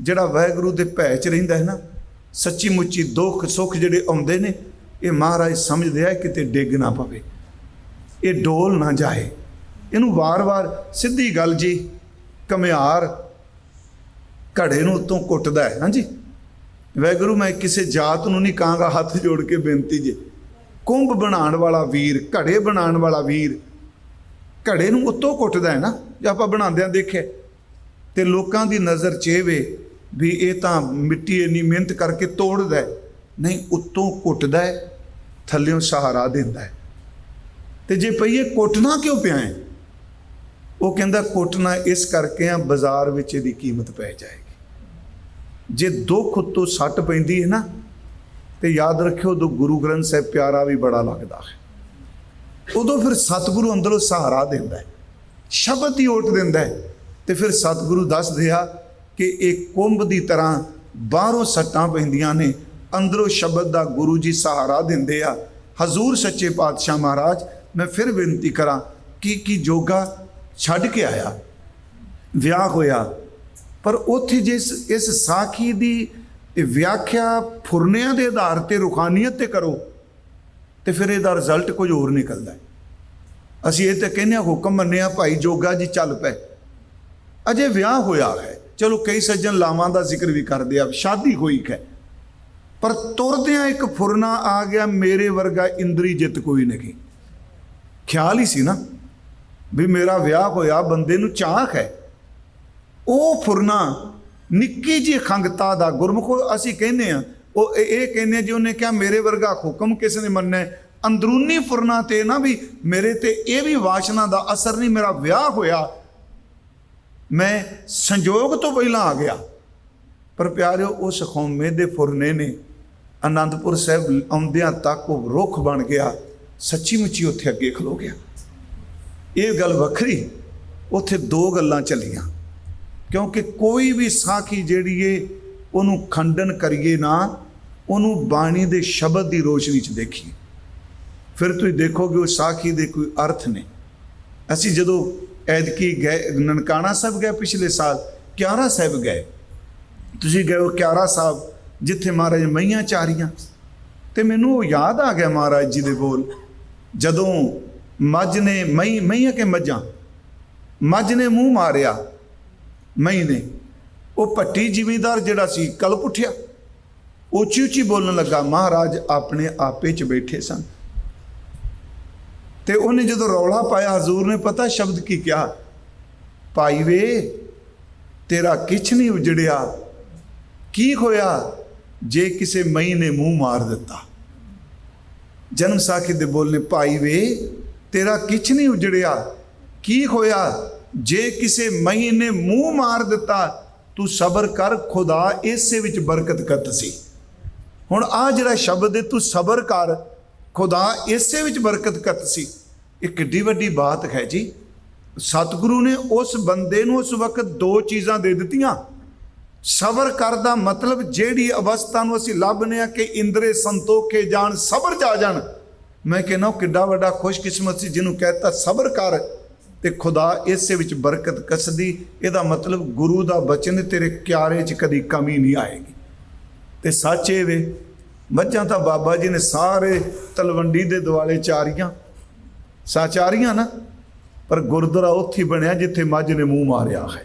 ਜਿਹੜਾ ਵਾਹਿਗੁਰੂ ਦੇ ਭੈ 'ਚ ਰਹਿੰਦਾ ਹੈ ਨਾ, ਸੱਚੀ ਮੁੱਚੀ ਦੁੱਖ ਸੁੱਖ ਜਿਹੜੇ ਆਉਂਦੇ ਨੇ, ਇਹ ਮਹਾਰਾਜ ਸਮਝਦੇ ਆ ਕਿਤੇ ਡਿੱਗ ਨਾ ਪਵੇ। ਇਹ ਡੋਲ ਨਾ ਜਾਏ। ਇਹਨੂੰ ਵਾਰ-ਵਾਰ ਸਿੱਧੀ ਗੱਲ ਜੀ ਕਮਿਆਰ ਘੜੇ ਨੂੰ ਉਤੋਂ ਕੁੱਟਦਾ ਹੈ। ਹਾਂਜੀ? ਵੈਗੁਰੂ ਮੈਂ ਕਿਸੇ ਜਾਤ ਨੂੰ ਨਹੀਂ ਕਹਾਂਗਾ ਹੱਥ ਜੋੜ ਕੇ ਬੇਨਤੀ ਜੇ। ਕੁੰਭ ਬਣਾਉਣ ਵਾਲਾ ਵੀਰ, ਘੜੇ ਬਣਾਉਣ ਵਾਲਾ ਵੀਰ ਘੜੇ ਨੂੰ ਉਤੋਂ ਕੁੱਟਦਾ ਹੈ ਨਾ। ਜੇ ਆਪਾਂ ਬਣਾਉਂਦਿਆਂ ਦੇਖਿਆ ਤੇ ਲੋਕਾਂ ਦੀ ਨਜ਼ਰ ਚ ਇਹ ਵੀ ਇਹ ਤਾਂ ਮਿੱਟੀ ਇੰਨੀ ਮਿਹਨਤ ਕਰਕੇ ਤੋੜਦਾ ਹੈ। ਨਹੀਂ, ਉੱਤੋਂ ਕੁੱਟਦਾ ਹੈ, ਥੱਲਿਓਂ ਸਹਾਰਾ ਦਿੰਦਾ ਹੈ। ਤੇ ਜੇ ਪਈਏ ਕੁੱਟਣਾ ਕਿਉਂ ਪਿਆ ਹੈ? ਉਹ ਕਹਿੰਦਾ ਕੁੱਟਣਾ ਇਸ ਕਰਕੇ ਆ, ਬਾਜ਼ਾਰ ਵਿੱਚ ਇਹਦੀ ਕੀਮਤ ਪੈ ਜਾਏਗੀ। ਜੇ ਦੁੱਖ ਉੱਤੋਂ ਸੱਟ ਪੈਂਦੀ ਹੈ ਨਾ, ਤੇ ਯਾਦ ਰੱਖਿਓ ਉਦੋਂ ਗੁਰੂ ਗ੍ਰੰਥ ਸਾਹਿਬ ਪਿਆਰਾ ਵੀ ਬੜਾ ਲੱਗਦਾ ਹੈ। ਉਦੋਂ ਫਿਰ ਸਤਿਗੁਰੂ ਅੰਦਰੋਂ ਸਹਾਰਾ ਦਿੰਦਾ ਹੈ, ਸ਼ਬਦ ਹੀ ਓਟ ਦਿੰਦਾ ਹੈ। ਤੇ ਫਿਰ ਸਤਿਗੁਰੂ ਦੱਸਦੇ ਆ ਕਿ ਇਹ ਕੁੰਭ ਦੀ ਤਰ੍ਹਾਂ ਬਾਹਰੋਂ ਸੱਟਾਂ ਪੈਂਦੀਆਂ ਨੇ, ਅੰਦਰੋਂ ਸ਼ਬਦ ਦਾ ਗੁਰੂ ਜੀ ਸਹਾਰਾ ਦਿੰਦੇ ਆ। ਹਜ਼ੂਰ ਸੱਚੇ ਪਾਤਸ਼ਾਹ ਮਹਾਰਾਜ, ਮੈਂ ਫਿਰ ਬੇਨਤੀ ਕਰਾਂ, ਕਿ ਕੀ ਜੋਗਾ ਛੱਡ ਕੇ ਆਇਆ? ਵਿਆਹ ਹੋਇਆ। ਪਰ ਉੱਥੇ ਜਿਸ, ਇਸ ਸਾਖੀ ਦੀ ਵਿਆਖਿਆ ਫੁਰਨਿਆਂ ਦੇ ਆਧਾਰ ਤੇ ਰੁਖਾਨੀਅਤ ਤੇ ਕਰੋ, ਤੇ ਫਿਰ ਇਹਦਾ ਰਿਜ਼ਲਟ ਕੁਝ ਹੋਰ ਨਿਕਲਦਾ। ਅਸੀਂ ਇਹ ਤਾਂ ਕਹਿੰਦੇ ਹਾਂ, ਹੁਕਮ ਮੰਨਿਆ, ਭਾਈ ਜੋਗਾ ਜੀ ਚੱਲ ਪਏ। ਅਜੇ ਵਿਆਹ ਹੋਇਆ ਹੈ। ਚਲੋ ਕਈ ਸੱਜਣ ਲਾਵਾਂ ਦਾ ਜ਼ਿਕਰ ਵੀ ਕਰਦੇ ਆ, ਸ਼ਾਦੀ ਹੋਈ ਹੈ ਪਰ ਤੁਰਦਿਆਂ ਇੱਕ ਫੁਰਨਾ ਆ ਗਿਆ, ਮੇਰੇ ਵਰਗਾ ਇੰਦਰੀ ਜਿੱਤ ਕੋਈ ਨਹੀਂ। ਖਿਆਲ ਹੀ ਸੀ ਨਾ ਵੀ ਮੇਰਾ ਵਿਆਹ ਹੋਇਆ, ਬੰਦੇ ਨੂੰ ਚਾਹ ਹੈ। ਉਹ ਫੁਰਨਾ ਨਿੱਕੀ ਜੀ ਖੰਗਤਾ ਦਾ ਗੁਰਮੁਖੋ ਅਸੀਂ ਕਹਿੰਦੇ ਆ, ਉਹ ਇਹ- ਕਹਿੰਦੇ ਆ ਜੀ, ਉਹਨੇ ਕਿਹਾ ਮੇਰੇ ਵਰਗਾ ਹੁਕਮ ਕਿਸ ਨੇ ਮੰਨਣਾ ਅੰਦਰੂਨੀ ਫੁਰਨਾ ਤੇ ਨਾ ਵੀ ਮੇਰੇ ਤੇ ਇਹ ਵੀ ਵਾਸ਼ਨਾ ਦਾ ਅਸਰ ਨਹੀਂ, ਮੇਰਾ ਵਿਆਹ ਹੋਇਆ। ਮੈਂ ਸੰਜੋਗ ਤੋਂ ਪਹਿਲਾਂ ਆ ਗਿਆ। ਪਰ ਪਿਆਰਿਓ, ਉਸ ਖੌਮੇ ਦੇ ਫੁਰਨੇ ਨੇ ਅਨੰਦਪੁਰ ਸਾਹਿਬ ਆਉਂਦਿਆਂ ਤੱਕ ਉਹ ਰੁੱਖ ਬਣ ਗਿਆ। ਸੱਚੀ ਮੁੱਚੀ ਉੱਥੇ ਅੱਗੇ ਖਲੋ ਗਿਆ। ਇਹ ਗੱਲ ਵੱਖਰੀ, ਉੱਥੇ ਦੋ ਗੱਲਾਂ ਚੱਲੀਆਂ। ਕਿਉਂਕਿ ਕੋਈ ਵੀ ਸਾਖੀ ਜਿਹੜੀ ਏ, ਉਹਨੂੰ ਖੰਡਨ ਕਰੀਏ ਨਾ, ਉਹਨੂੰ ਬਾਣੀ ਦੇ ਸ਼ਬਦ ਦੀ ਰੋਸ਼ਨੀ 'ਚ ਦੇਖੀਏ। ਫਿਰ ਤੁਸੀਂ ਦੇਖੋਗੇ ਉਹ ਸਾਖੀ ਦੇ ਕੋਈ ਅਰਥ ਨੇ। ਅਸੀਂ ਜਦੋਂ ਐਦਕੀ ਗਏ, ਨਨਕਾਣਾ ਸਾਹਿਬ ਗਏ ਪਿਛਲੇ ਸਾਲ, ਕਿਆਰਾ ਸਾਹਿਬ ਗਏ। ਤੁਸੀਂ ਗਏ ਹੋ ਕਿਆਰਾ ਸਾਹਿਬ, ਜਿੱਥੇ ਮਹਾਰਾਜ ਮਈਆਂ ਚਾਰੀਆਂ। ਤੇ ਮੈਨੂੰ ਉਹ ਯਾਦ ਆ ਗਿਆ ਮਹਾਰਾਜ ਜੀ ਦੇ ਬੋਲ, ਜਦੋਂ ਮੱਝ ਨੇ ਮਈ, ਮਈਆਂ ਕੇ ਮੱਝਾਂ, ਮੱਝ ਨੇ ਮੂੰਹ ਮਾਰਿਆ, ਮਈ ਨੇ। ਉਹ ਪੱਟੀ ਜ਼ਿਮੀਦਾਰ ਜਿਹੜਾ ਸੀ, ਕਲਪ ਉੱਠਿਆ। ਉੱਚੀ ਉੱਚੀ ਬੋਲਣ ਲੱਗਾ, ਮਹਾਰਾਜ ਆਪਣੇ ਆਪੇ ਚ ਬੈਠੇ ਸਨ। ਤੇ ਉਹਨੇ ਜਦੋਂ ਰੌਲਾ ਪਾਇਆ, ਹਜ਼ੂਰ ਨੇ ਪਤਾ ਸ਼ਬਦ ਕੀ ਕਿਹਾ? ਭਾਈ ਵੇ, ਤੇਰਾ ਕਿਛ ਨਹੀਂ ਉਜੜਿਆ। ਕੀ ਹੋਇਆ? ਜੇ ਕਿਸੇ ਮਈ ਨੇ ਮੂੰਹ ਮਾਰ ਦਿੱਤਾ। ਜਨਮ ਸਾਖੀ ਦੇ ਬੋਲਨੇ, ਭਾਈ ਵੇ, ਤੇਰਾ ਕਿਛ ਨਹੀਂ ਉਜੜਿਆ। ਕੀ ਹੋਇਆ? ਜੇ ਕਿਸੇ ਮਈ ਨੇ ਮੂੰਹ ਮਾਰ ਦਿੱਤਾ, ਤੂੰ ਸਬਰ ਕਰ, ਖੁਦਾ ਇਸੇ ਵਿੱਚ ਬਰਕਤ ਕਰਤ ਸੀ। ਹੁਣ ਆ ਜਿਹੜਾ ਸ਼ਬਦ ਹੈ, ਤੂੰ ਸਬਰ ਕਰ। ਖੁਦਾ ਇਸੇ ਵਿੱਚ ਬਰਕਤ ਕਰਤ ਸੀ। ਇਹ ਕਿੱਡੀ ਵੱਡੀ ਬਾਤ ਹੈ ਜੀ। ਸਤਿਗੁਰੂ ਨੇ ਉਸ ਬੰਦੇ ਨੂੰ ਉਸ ਵਕਤ ਦੋ ਚੀਜ਼ਾਂ ਦੇ ਦਿੱਤੀਆਂ। ਸਬਰ ਕਰਦਾ ਮਤਲਬ ਜਿਹੜੀ ਅਵਸਥਾ ਨੂੰ ਅਸੀਂ ਲੱਭਨੇ ਆ ਕਿ ਇੰਦਰੇ ਸੰਤੋਖੇ ਜਾਣ, ਸਬਰ ਜਾ ਜਾਣ। ਮੈਂ ਕਹਿੰਦਾ ਉਹ ਕਿੱਡਾ ਵੱਡਾ ਖੁਸ਼ਕਿਸਮਤ ਸੀ ਜਿਹਨੂੰ ਕਹਿਤਾ ਸਬਰ ਕਰ ਤੇ ਖੁਦਾ ਇਸੇ ਵਿੱਚ ਬਰਕਤ ਕਸਦੀ। ਇਹਦਾ ਮਤਲਬ ਗੁਰੂ ਦਾ ਬਚਨ ਤੇਰੇ ਕਿਆਰੇ 'ਚ ਕਦੀ ਕਮੀ ਨਹੀਂ ਆਏਗੀ। ਤੇ ਸੱਚ ਇਹ ਵੇ ਮੱਝਾਂ ਤਾਂ ਬਾਬਾ ਜੀ ਨੇ ਸਾਰੇ ਤਲਵੰਡੀ ਦੇ ਦੁਆਲੇ ਚਾਰੀਆਂ। ਸਾਚਾਰੀਆਂ ਨਾ, ਪਰ ਗੁਰਦੁਆਰਾ ਉੱਥੇ ਬਣਿਆ ਜਿੱਥੇ ਮੱਝ ਨੇ ਮੂੰਹ ਮਾਰਿਆ ਹੈ।